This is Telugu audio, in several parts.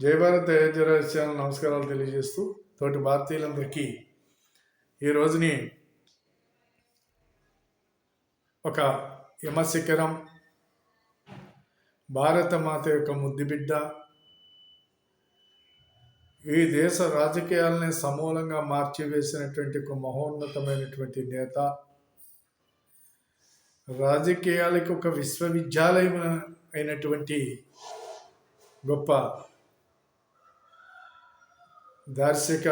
జయభారత భారత్ నమస్కారాలు తెలియజేస్తూ తోటి భారతీయులందరికీ ఈ రోజుని ఒక యమశిఖరం భారత మాత యొక్క ముద్దుబిడ్డ ఈ దేశ రాజకీయాలని సమూలంగా మార్చివేసినటువంటి ఒక మహోన్నతమైనటువంటి నేత రాజకీయాలకు ఒక విశ్వవిద్యాలయం అయినటువంటి గొప్ప దార్శిక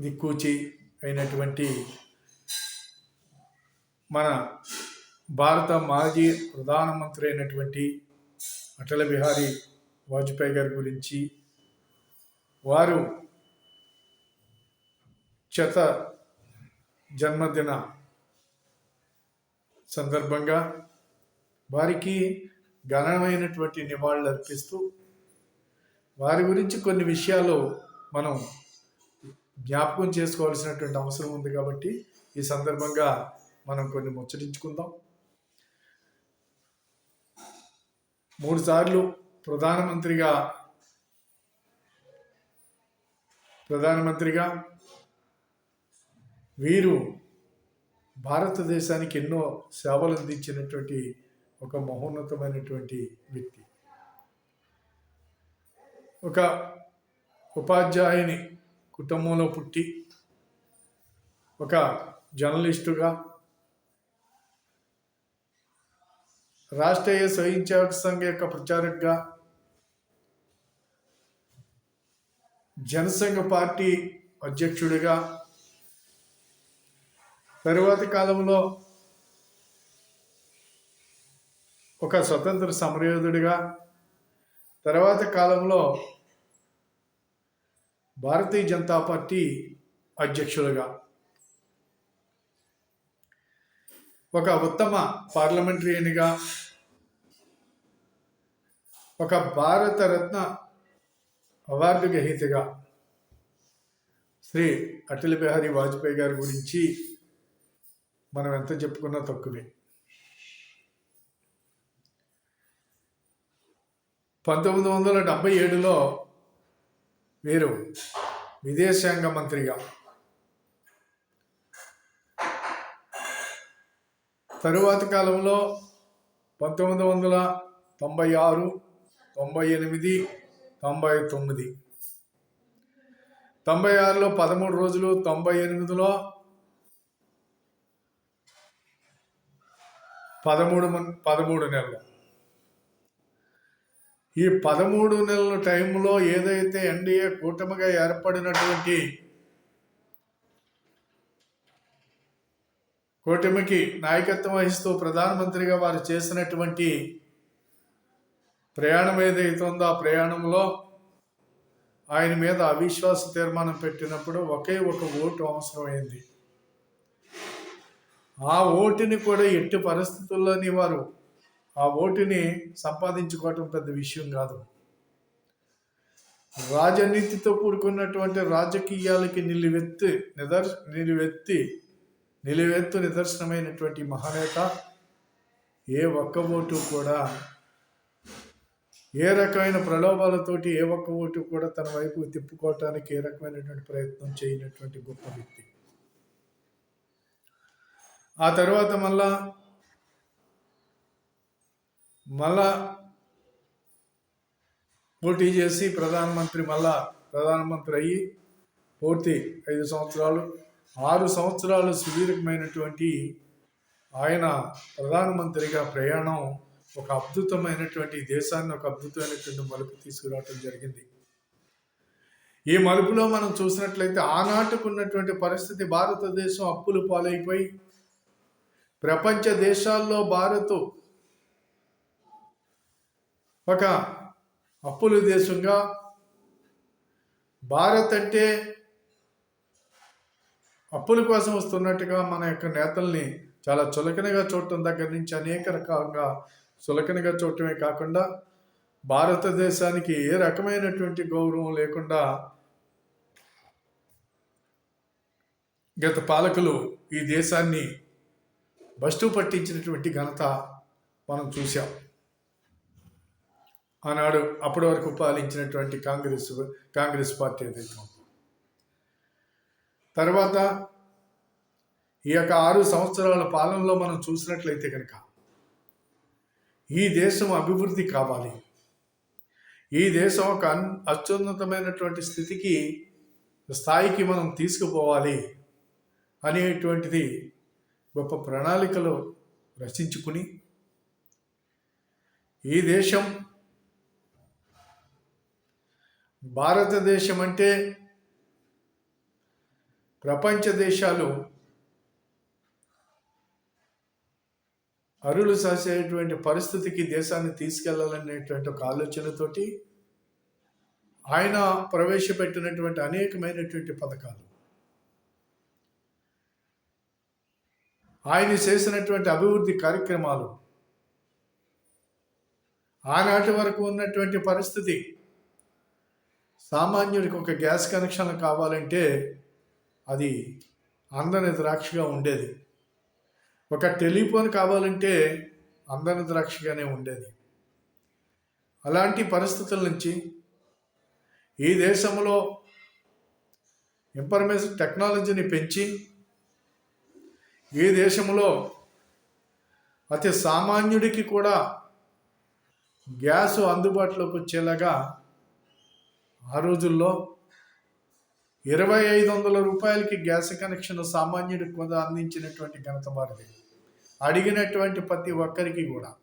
దిక్కూచి అయినటువంటి మన భారత మాజీ ప్రధానమంత్రి అయినటువంటి అటల్ బిహారీ వాజ్పేయి గారి గురించి వారు శత జన్మదిన సందర్భంగా వారికి ఘనమైనటువంటి నివాళులు అర్పిస్తూ వారి గురించి కొన్ని విషయాలు మనం జ్ఞాపకం చేసుకోవాల్సినటువంటి అవసరం ఉంది కాబట్టి ఈ సందర్భంగా మనం కొన్ని ముచ్చరించుకుందాం మూడు సార్లు ప్రధానమంత్రిగా ప్రధానమంత్రిగా వీరు భారతదేశానికి ఎన్నో సేవలు అందించినటువంటి ఒక మహోన్నతమైనటువంటి వ్యక్తి. ఒక ఉపాధ్యాయుని కుటుంబంలో పుట్టి ఒక జర్నలిస్టుగా రాష్ట్రీయ స్వయం సేవక సంఘ యొక్క ప్రచారకుగా జనసంఘ పార్టీ అధ్యక్షుడిగా తరువాతి కాలంలో ఒక స్వతంత్ర సమరయోధుడిగా తర్వాత కాలంలో భారతీయ జనతా పార్టీ అధ్యక్షులుగా ఒక ఉత్తమ పార్లమెంటరీనిగా ఒక భారతరత్న అవార్డు గ్రహీతగా శ్రీ అటల్ బిహారీ వాజ్పేయి గారి గురించి మనం ఎంత చెప్పుకున్నా తక్కువే. పంతొమ్మిది వందల డెబ్బై ఏడులో వీరు విదేశాంగ మంత్రిగా తరువాతి కాలంలో పంతొమ్మిది వందల తొంభై ఆరు తొంభై ఎనిమిది తొంభై తొమ్మిది. తొంభై ఆరులో పదమూడు రోజులు తొంభై ఎనిమిదిలో పదమూడు పదమూడు నెలలు. ఈ పదమూడు నెలల టైంలో ఏదైతే ఎన్డీఏ కూటమిగా ఏర్పడినటువంటి కూటమికి నాయకత్వం వహిస్తూ ప్రధానమంత్రిగా వారు చేసినటువంటి ప్రయాణం ఏదైతే ఉందో ఆ ప్రయాణంలో ఆయన మీద అవిశ్వాస తీర్మానం పెట్టినప్పుడు ఒకే ఒక ఓటు అవసరమైంది. ఆ ఓటుని కూడా ఎట్టి పరిస్థితుల్లోని వారు ఆ ఓటుని సంపాదించుకోవటం పెద్ద విషయం కాదు. రాజనీతితో కూడుకున్నటువంటి రాజకీయాలకి నిలువెత్తి నిదర్ నిలువెత్తి నిలువెత్తు నిదర్శనమైనటువంటి మహానేత ఏ ఒక్క ఓటు కూడా ఏ రకమైన ప్రలోభాలతోటి ఏ ఒక్క ఓటు కూడా తన వైపు తిప్పుకోవటానికి ఏ రకమైనటువంటి ప్రయత్నం చేయనటువంటి గొప్ప వ్యక్తి. ఆ తర్వాత మళ్ళా మళ్ళా పోటీ చేసి ప్రధానమంత్రి మళ్ళా ప్రధానమంత్రి అయ్యి పూర్తి ఐదు సంవత్సరాలు ఆరు సంవత్సరాలు సుదీర్ఘమైనటువంటి ఆయన ప్రధానమంత్రిగా ప్రయాణం ఒక అద్భుతమైనటువంటి దేశాన్ని ఒక అద్భుతమైనటువంటి మలుపు తీసుకురావటం జరిగింది. ఈ మలుపులో మనం చూసినట్లయితే ఆనాటుకున్నటువంటి పరిస్థితి భారతదేశం అప్పులు పాలైపోయి ప్రపంచ దేశాల్లో భారత్ ఒక అప్పుల దేశంగా భారత్ అంటే అప్పుల కోసం వస్తున్నట్టుగా మన యొక్క నేతల్ని చాలా చులకనగా చూడటం దగ్గర నుంచి అనేక రకాలుగా చులకనగా చూడటమే కాకుండా భారతదేశానికి ఏ రకమైనటువంటి గౌరవం లేకుండా గత పాలకులు ఈ దేశాన్ని బస్టు పట్టించినటువంటి ఘనత మనం చూసాం ఆనాడు అప్పటి వరకు పాలించినటువంటి కాంగ్రెస్ కాంగ్రెస్ పార్టీ ఏదైతే ఉందో. తర్వాత ఈ యొక్క ఆరు సంవత్సరాల పాలనలో మనం చూసినట్లయితే కనుక ఈ దేశం అభివృద్ధి కావాలి ఈ దేశం ఒక అన్ అత్యున్నతమైనటువంటి స్థితికి స్థాయికి మనం తీసుకుపోవాలి అనేటువంటిది గొప్ప ప్రణాళికలు రచించుకుని ఈ దేశం భారతదేశం అంటే ప్రపంచ దేశాలు అరులు సాసేటువంటి పరిస్థితికి దేశాన్ని తీసుకెళ్ళాలనేటువంటి ఒక ఆలోచనతోటి ఆయన ప్రవేశపెట్టినటువంటి అనేకమైనటువంటి పథకాలు. ఆయన చేసినటువంటి అభివృద్ధి కార్యక్రమాలు. ఆనాటి వరకు ఉన్నటువంటి పరిస్థితి సామాన్యుడికి ఒక గ్యాస్ కనెక్షన్ కావాలంటే అది అందని ద్రాక్షగా ఉండేది. ఒక టెలిఫోన్ కావాలంటే అందని ద్రాక్షగానే ఉండేది. అలాంటి పరిస్థితుల నుంచి ఈ దేశంలో ఇన్ఫర్మేషన్ టెక్నాలజీని పెంచి ఈ దేశంలో అతి సామాన్యుడికి కూడా గ్యాస్ అందుబాటులోకి వచ్చేలాగా ఆ రోజుల్లో ఇరవై ఐదు వందల రూపాయలకి గ్యాస్ కనెక్షన్ సామాన్యుడికి కూడా అందించినటువంటి ఘనత వారిది. అడిగినటువంటి ప్రతి ఒక్కరికి కూడా.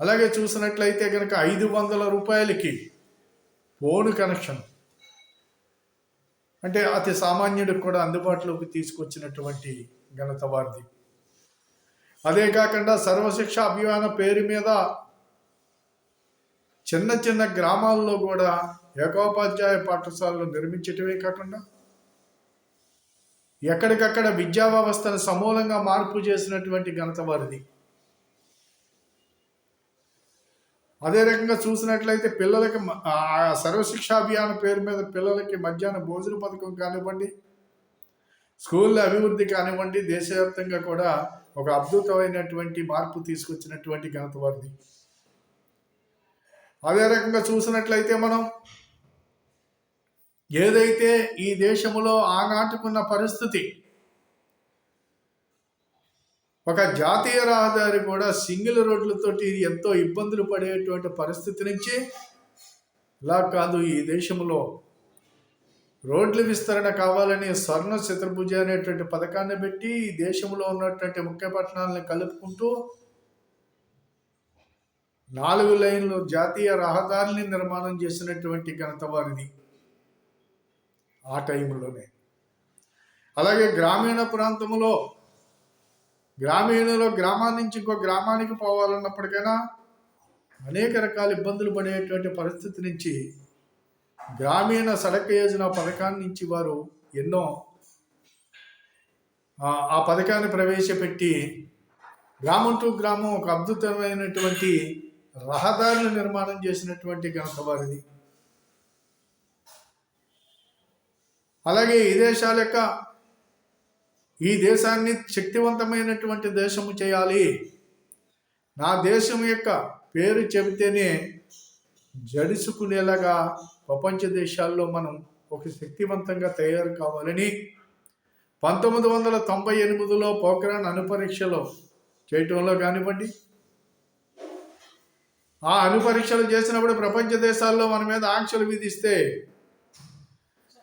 అలాగే చూసినట్లయితే కనుక ఐదు వందల రూపాయలకి ఫోన్ కనెక్షన్. అంటే అతి సామాన్యుడికి కూడా అందుబాటులోకి తీసుకొచ్చినటువంటి ఘనత వారిది. అదే కాకుండా సర్వశిక్ష అభియాన పేరు మీద చిన్న చిన్న గ్రామాల్లో కూడా ఏకోపాధ్యాయ పాఠశాలలు నిర్మించటమే కాకుండా ఎక్కడికక్కడ విద్యా వ్యవస్థను సమూలంగా మార్పు చేసినటువంటి ఘనత వారిది. అదే రకంగా చూసినట్లయితే పిల్లలకి సర్వశిక్ష సర్వశిక్షా అభియాన పేరు మీద పిల్లలకి మధ్యాహ్న భోజన పథకం కానివ్వండి స్కూళ్ళ అభివృద్ధి కానివ్వండి దేశవ్యాప్తంగా కూడా ఒక అద్భుతమైనటువంటి మార్పు తీసుకొచ్చినటువంటి ఘనత వారిది. అదే రకంగా చూసినట్లయితే మనం ఏదైతే ఈ దేశంలో ఆనాటుకున్న పరిస్థితి ఒక జాతీయ రహదారి కూడా సింగిల్ రోడ్లతోటి ఎంతో ఇబ్బందులు పడేటువంటి పరిస్థితి నుంచి ఇలా కాదు ఈ దేశంలో రోడ్ల విస్తరణ కావాలని స్వర్ణ చతుర్భుజ అనేటువంటి పథకాన్ని పెట్టి ఈ దేశంలో ఉన్నటువంటి ముఖ్య పట్టణాలను కలుపుకుంటూ నాలుగు లైన్లు జాతీయ రహదారిని నిర్మాణం చేసినటువంటి ఘనత వారిది ఆ టైంలోనే. అలాగే గ్రామీణ ప్రాంతంలో గ్రామీణలో గ్రామాన్ని నుంచి ఇంకో గ్రామానికి పోవాలన్నప్పటికైనా అనేక రకాల ఇబ్బందులు పడేటువంటి పరిస్థితి నుంచి గ్రామీణ సడక యోజన పథకాన్ని నుంచి వారు ఎన్నో ఆ- ఆ పథకాన్ని ప్రవేశపెట్టి గ్రామం టు గ్రామం ఒక అద్భుతమైనటువంటి రహదారులు నిర్మాణం చేసినటువంటి ఘనత అలాగే ఈ దేశాల యొక్క ఈ దేశాన్ని శక్తివంతమైనటువంటి దేశము చేయాలి. నా దేశం యొక్క పేరు చెబితేనే జడుసుకునేలాగా ప్రపంచ దేశాల్లో మనం ఒక శక్తివంతంగా తయారు కావాలని పంతొమ్మిది వందల తొంభై ఎనిమిదిలో పోఖ్రాన్ అనుపరీక్షలో చేయటంలో కానివ్వండి ఆ అణుపరీక్షలు చేసినప్పుడు ప్రపంచ దేశాల్లో మన మీద ఆంక్షలు విధిస్తే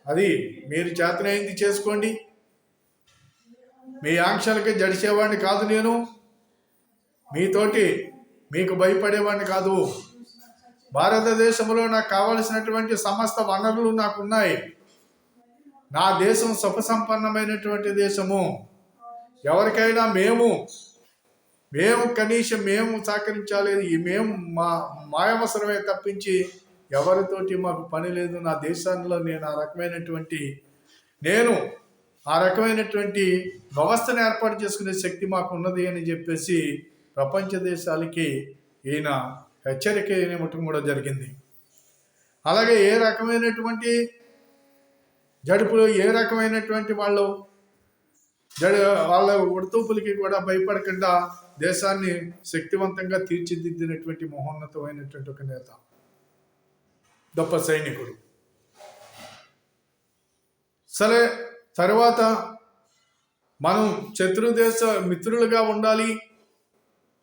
అది మీరు చేతనైంది చేసుకోండి. మీ ఆంక్షలకి జడిసేవాడిని కాదు నేను. మీతోటి మీకు భయపడేవాడిని కాదు. భారతదేశంలో నాకు కావలసినటువంటి సమస్త వనరులు నాకు ఉన్నాయి. నా దేశం సుఖసంపన్నమైనటువంటి దేశము. ఎవరికైనా మేము మేము కనీసం మేము సహకరించాలి. మేము మా మాయవసరమే తప్పించి ఎవరితోటి మాకు పని లేదు. నా దేశంలో నేను ఆ రకమైనటువంటి నేను ఆ రకమైనటువంటి వ్యవస్థను ఏర్పాటు చేసుకునే శక్తి మాకు ఉన్నది అని చెప్పేసి ప్రపంచ దేశాలకి ఈయన హెచ్చరిక ఇవ్వటం కూడా జరిగింది. అలాగే ఏ రకమైనటువంటి జడుపులు ఏ రకమైనటువంటి వాళ్ళు జడు వాళ్ళ ఉడుతూపులకి కూడా భయపడకుండా దేశాన్ని శక్తివంతంగా తీర్చిదిద్దినటువంటి మహోన్నతమైనటువంటి ఒక నేత. గొప్ప సైనికుడు. సరే తర్వాత మనం శత్రు దేశ మిత్రులుగా ఉండాలి.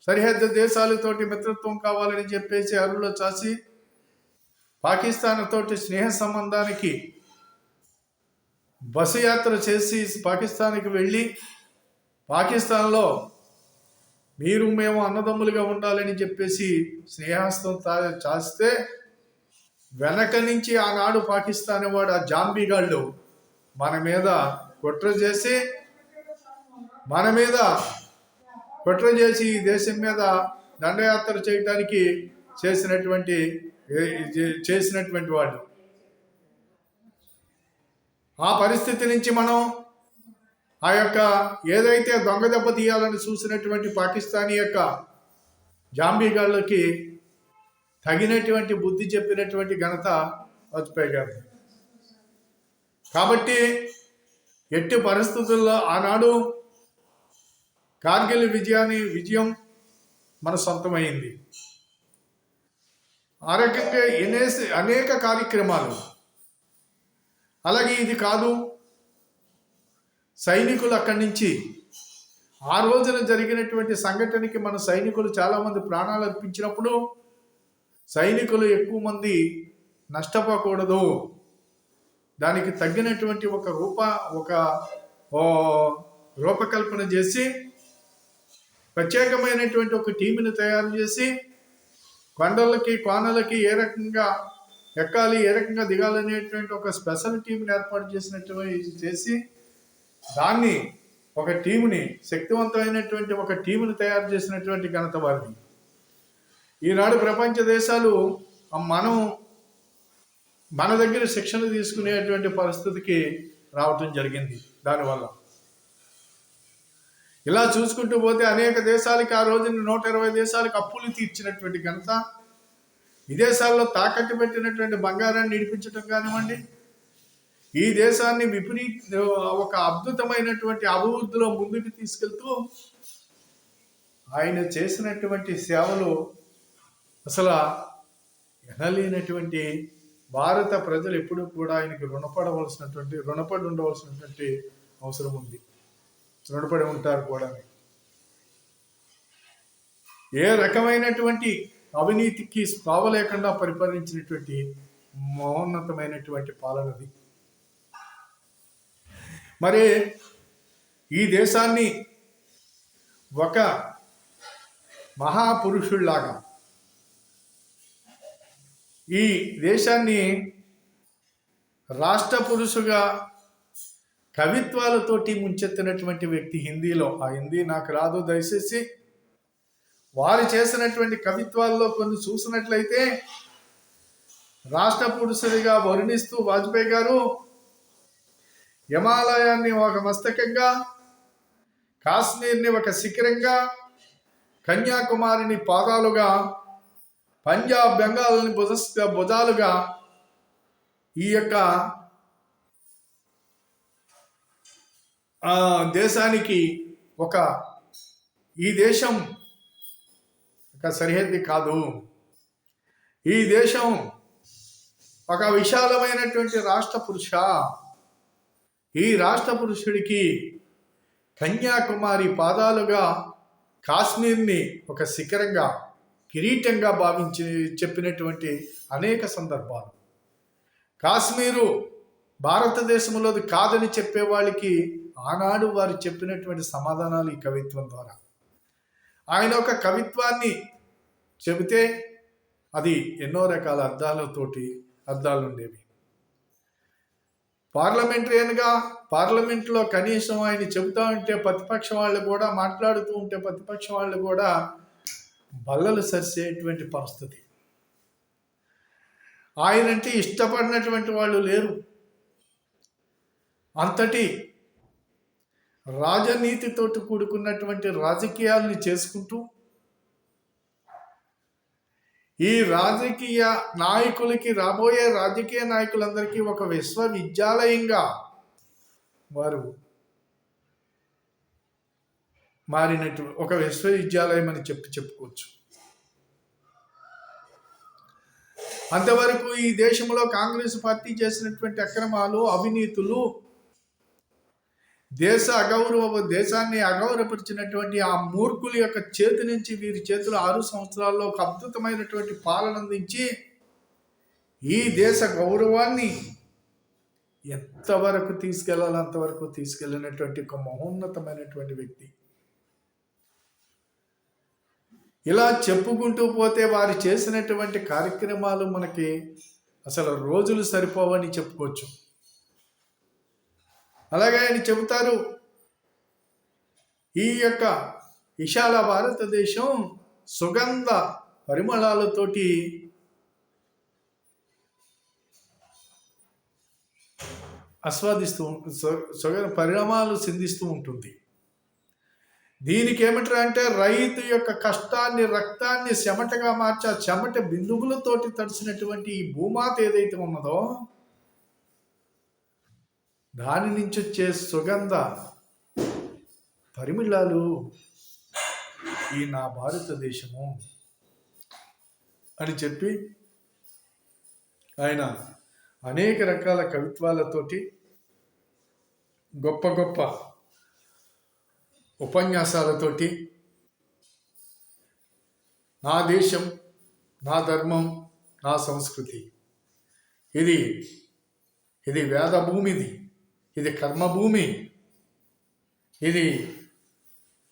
సరిహద్దు దేశాలతోటి మిత్రత్వం కావాలని చెప్పేసి అరువులో చాసి పాకిస్తాన్ తోటి స్నేహ సంబంధానికి బస్సు యాత్ర చేసి పాకిస్తాన్కి వెళ్ళి పాకిస్తాన్లో మీరు మేము అన్నదమ్ములుగా ఉండాలని చెప్పేసి స్నేహాస్తం చాస్తే వెనక నుంచి ఆనాడు పాకిస్తాన్ వాడు ఆ జాంబీగాళ్ళు మన మీద కుట్ర చేసి మన మీద కుట్ర చేసి ఈ దేశం మీద దండయాత్ర చేయటానికి చేసినటువంటి చేసినటువంటి వాళ్ళు. ఆ పరిస్థితి నుంచి మనం ఆ యొక్క ఏదైతే దొంగ దెబ్బ తీయాలని చూసినటువంటి పాకిస్తానీ యొక్క జాంబీగాళ్ళకి తగినటువంటి బుద్ధి చెప్పినటువంటి ఘనత వాజ్పేయి గారు కాబట్టి ఎట్టి పరిస్థితుల్లో ఆనాడు కార్గిల్ విజయాన్ని విజయం మన సొంతమైంది. ఆ రకంగా అనేక కార్యక్రమాలు. అలాగే ఇది కాదు సైనికులు అక్కడి నుంచి ఆ రోజున జరిగినటువంటి సంఘటనకి మన సైనికులు చాలామంది ప్రాణాలు అర్పించినప్పుడు సైనికులు ఎక్కువ మంది నష్టపోకూడదు. దానికి తగ్గినటువంటి ఒక రూప ఒక రూపకల్పన చేసి ప్రత్యేకమైనటువంటి ఒక టీముని తయారు చేసి కొండలకి కోనలకి ఏ రకంగా ఎక్కాలి ఏ రకంగా దిగాలనేటువంటి ఒక స్పెషల్ టీంని ఏర్పాటు చేసినట్టు చేసి దాన్ని ఒక టీముని శక్తివంతమైనటువంటి ఒక టీముని తయారు చేసినటువంటి ఘనత వారిది. ఈనాడు ప్రపంచ దేశాలు మనం మన దగ్గర శిక్షణ తీసుకునేటువంటి పరిస్థితికి రావటం జరిగింది దానివల్ల. ఇలా చూసుకుంటూ పోతే అనేక దేశాలకి ఆ రోజున నూట ఇరవై దేశాలకు అప్పులు తీర్చినటువంటి ఘనత. విదేశాల్లో తాకట్టు పెట్టినటువంటి బంగారాన్ని నిడిపించడం కానివ్వండి ఈ దేశాన్ని విపరీత ఒక అద్భుతమైనటువంటి అభివృద్ధిలో ముందుకు తీసుకెళ్తూ ఆయన చేసినటువంటి సేవలు అసలు ఎనలేనటువంటి భారత ప్రజలు ఎప్పుడూ కూడా ఆయనకి రుణపడవలసినటువంటి రుణపడి ఉండవలసినటువంటి అవసరం ఉంది. రుణపడి ఉంటారు కూడా. ఏ రకమైనటువంటి అవినీతికి స్పావ లేకుండా పరిపాలించినటువంటి మహోన్నతమైనటువంటి పాలనది మరి ఈ దేశాన్ని ఒక మహాపురుషుల్లాగా ఈ దేశాన్ని రాష్ట్ర పురుషుగా కవిత్వాలతోటి ముంచెత్తినటువంటి వ్యక్తి హిందీలో ఆ హిందీ నాకు రాదు దయచేసి. వారు చేసినటువంటి కవిత్వాల్లో కొన్ని చూసినట్లయితే రాష్ట్ర పురుషుడిగా వర్ణిస్తూ వాజ్పేయి గారు హిమాలయాన్ని ఒక మస్తకంగా కాశ్మీర్ని ఒక శిఖరంగా కన్యాకుమారిని పాదాలుగా పంజాబ్ బెంగాల్ని భుజ భుజాలుగా ఈ యొక్క దేశానికి ఒక ఈ దేశం ఒక సరిహద్దు కాదు. ఈ దేశం ఒక విశాలమైనటువంటి రాష్ట్ర పురుష. ఈ రాష్ట్ర పురుషుడికి కన్యాకుమారి పాదాలుగా కాశ్మీర్ని ఒక శిఖరంగా కిరీటంగా భావించి చెప్పినటువంటి అనేక సందర్భాలు. కాశ్మీరు భారతదేశంలోది కాదని చెప్పే వాళ్ళకి ఆనాడు వారు చెప్పినటువంటి సమాధానాలు ఈ కవిత్వం ద్వారా. ఆయన ఒక కవిత్వాన్ని చెబితే అది ఎన్నో రకాల అర్థాలతోటి అర్థాలు ఉండేవి పార్లమెంటరీయన్గా పార్లమెంట్లో కనీసం ఆయన చెబుతా ఉంటే ప్రతిపక్ష వాళ్ళు కూడా మాట్లాడుతూ ఉంటే ప్రతిపక్ష వాళ్ళు కూడా బల్లలు సరిసేటువంటి పరిస్థితి. ఆయనంటే ఇష్టపడినటువంటి వాళ్ళు లేరు. అంతటి రాజనీతితోటి కూడుకున్నటువంటి రాజకీయాల్ని చేసుకుంటూ ఈ రాజకీయ నాయకులకి రాబోయే రాజకీయ నాయకులందరికీ ఒక విశ్వవిద్యాలయంగా వారు మారినట్టు ఒక విశ్వవిద్యాలయం అని చెప్పి చెప్పుకోవచ్చు. అంతవరకు ఈ దేశంలో కాంగ్రెస్ పార్టీ చేసినటువంటి అక్రమాలు అవినీతులు దేశ అగౌరవ దేశాన్ని అగౌరవపరిచినటువంటి ఆ మూర్ఖుల యొక్క చేతి నుంచి వీరి చేతులు ఆరు సంవత్సరాల్లో ఒక అద్భుతమైనటువంటి పాలన అందించి ఈ దేశ గౌరవాన్ని ఎంతవరకు తీసుకెళ్ళాలో అంతవరకు తీసుకెళ్ళినటువంటి ఒక మహోన్నతమైనటువంటి వ్యక్తి. ఇలా చెప్పుకుంటూ పోతే వారు చేసినటువంటి కార్యక్రమాలు మనకి అసలు రోజులు సరిపోవని చెప్పుకోవచ్చు. అలాగే ఆయన చెబుతారు ఈ యొక్క విశాల భారతదేశం సుగంధ పరిమళాలతోటి ఆస్వాదిస్తూ సుగంధ పరిణామాలు సిందిస్తూ ఉంటుంది. దీనికి ఏమిటారు అంటే రైతు యొక్క కష్టాన్ని రక్తాన్ని చెమటగా మార్చి ఆ చెమట బిందువులతోటి తడిసినటువంటి ఈ భూమాత ఏదైతే ఉన్నదో దాని నుంచి వచ్చే సుగంధ పరిమిళాలు ఈ నా భారతదేశము అని చెప్పి ఆయన అనేక రకాల కవిత్వాలతోటి గొప్ప గొప్ప ఉపన్యాసాలతోటి నా దేశం నా ధర్మం నా సంస్కృతి. ఇది ఇది వేద భూమిది ఇది కర్మభూమి. ఇది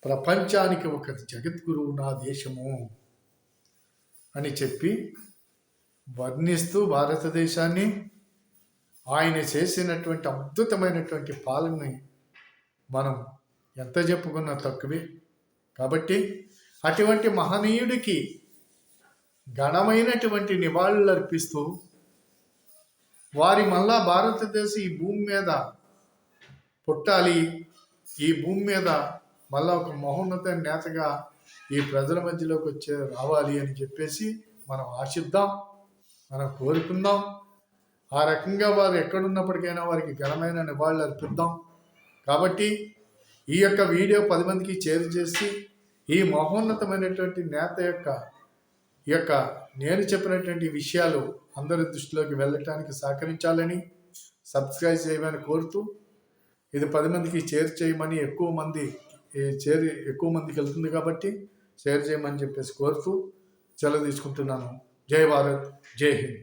ప్రపంచానికి ఒక జగద్గురువు నా దేశము అని చెప్పి వర్ణిస్తూ భారతదేశాన్ని. ఆయన చేసినటువంటి అద్భుతమైనటువంటి పాలనని మనం ఎంత చెప్పుకున్నా తక్కువే. కాబట్టి అటువంటి మహనీయుడికి ఘనమైనటువంటి నివాళులు అర్పిస్తూ వారి మళ్ళా భారతదేశం ఈ భూమి మీద పుట్టాలి. ఈ భూమి మీద మళ్ళా ఒక మహోన్నత నేతగా ఈ ప్రజల మధ్యలోకి వచ్చే రావాలి అని చెప్పేసి మనం ఆశిద్దాం మనం కోరుకుందాం. ఆ రకంగా వారు ఎక్కడున్నప్పటికైనా వారికి ఘనమైన నివాళులు అర్పిద్దాం. కాబట్టి ఈ యొక్క వీడియో పది మందికి చేరు చేసి ఈ మహోన్నతమైనటువంటి నేత యొక్క ఈ యొక్క నేను చెప్పినటువంటి విషయాలు అందరి దృష్టిలోకి వెళ్ళటానికి సహకరించాలని సబ్స్క్రైబ్ చేయమని కోరుతూ ఇది పది మందికి షేర్ చేయమని ఎక్కువ మంది చేరి ఎక్కువ మందికి వెళ్తుంది కాబట్టి షేర్ చేయమని చెప్పేసి కోరుతూ సెలవు తీసుకుంటున్నాను. జై భారత్ జై హింద్.